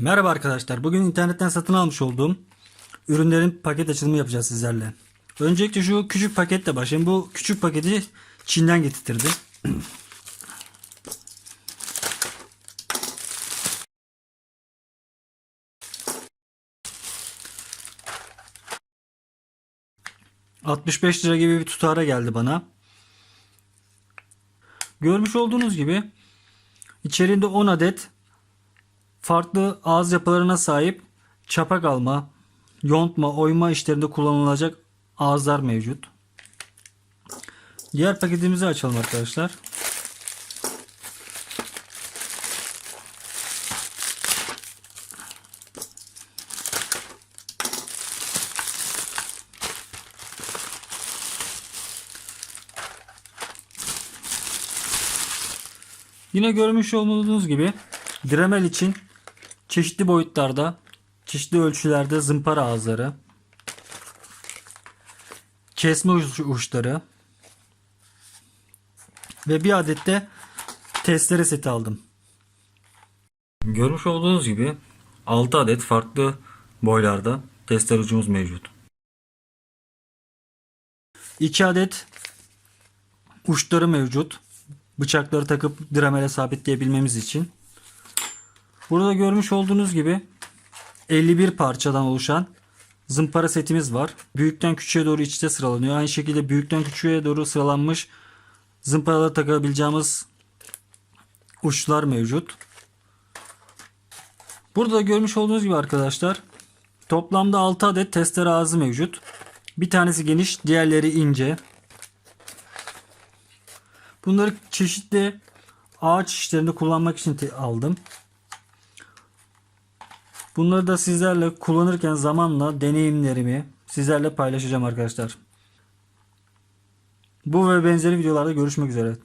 Merhaba arkadaşlar. Bugün internetten satın almış olduğum ürünlerin paket açılımı yapacağız sizlerle. Öncelikle şu küçük paketle başlayayım. Bu küçük paketi Çin'den getirtirdim. ...65 lira gibi bir tutara geldi bana. Görmüş olduğunuz gibi... ...içeriğinde 10 adet farklı ağız yapılarına sahip çapak alma, yontma, oyma işlerinde kullanılacak ağızlar mevcut. Diğer paketimizi açalım arkadaşlar. Yine görmüş olduğunuz gibi Dremel için çeşitli boyutlarda, çeşitli ölçülerde zımpara ağızları, kesme uç- uçları ve bir adet de testere seti aldım. Görmüş olduğunuz gibi 6 adet farklı boylarda testere ucumuz mevcut. 2 adet uçları mevcut. Bıçakları takıp dramele sabitleyebilmemiz için. Burada görmüş olduğunuz gibi 51 parçadan oluşan zımpara setimiz var. Büyükten küçüğe doğru içte sıralanıyor. Aynı şekilde büyükten küçüğe doğru sıralanmış zımparalara takabileceğimiz uçlar mevcut. Burada görmüş olduğunuz gibi arkadaşlar toplamda 6 adet testere ağzı mevcut. Bir tanesi geniş, diğerleri ince. Bunları çeşitli ağaç işlerinde kullanmak için aldım. Bunları da sizlerle kullanırken zamanla deneyimlerimi sizlerle paylaşacağım arkadaşlar. Bu ve benzeri videolarda görüşmek üzere.